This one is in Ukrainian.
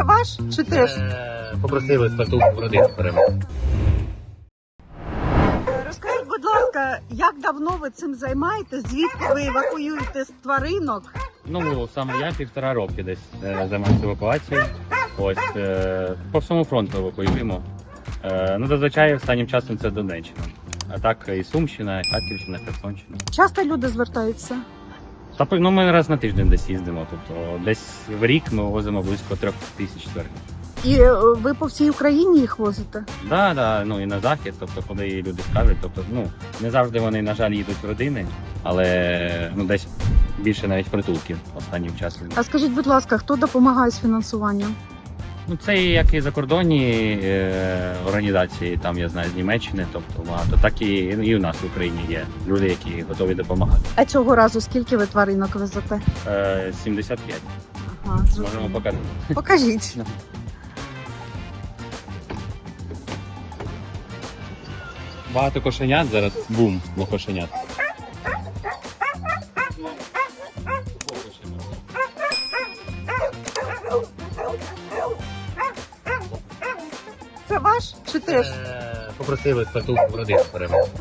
Це ваш чи теж? Попросили статут в родину перевести. Розкажіть, будь ласка, як давно ви цим займаєтесь? Звідки ви евакуюєте з тваринок? Ну, саме я півтора роки десь е, займаюся евакуацією. Ось е, по всьому фронту евакуюємо. Е, ну, зазвичай останнім часом це Донеччина. А так і Сумщина, і Харківщина, і Херсонщина. Часто люди звертаються. Та ну, ми раз на тиждень десь їздимо. Тобто десь в рік ми возимо близько трьох тисяч тварин. І е, ви по всій Україні їх возите? Да, да, ну і на захід, тобто, куди люди скажуть. Тобто, ну не завжди вони, на жаль, їдуть в родини, але ну десь більше навіть притулків останнім часом. А скажіть, будь ласка, хто допомагає з фінансуванням? Ну це як і закордонні е, організації, там я знаю з Німеччини, тобто багато, так і, і у нас в Україні є люди, які готові допомагати. А цього разу скільки ви тваринок везете? Е, 75. Ага, Можемо зрозуміло. показати. Покажіть. Багато кошенят зараз бум на кошенят. Це ваш чи теж? Попросили статут в родину перевести.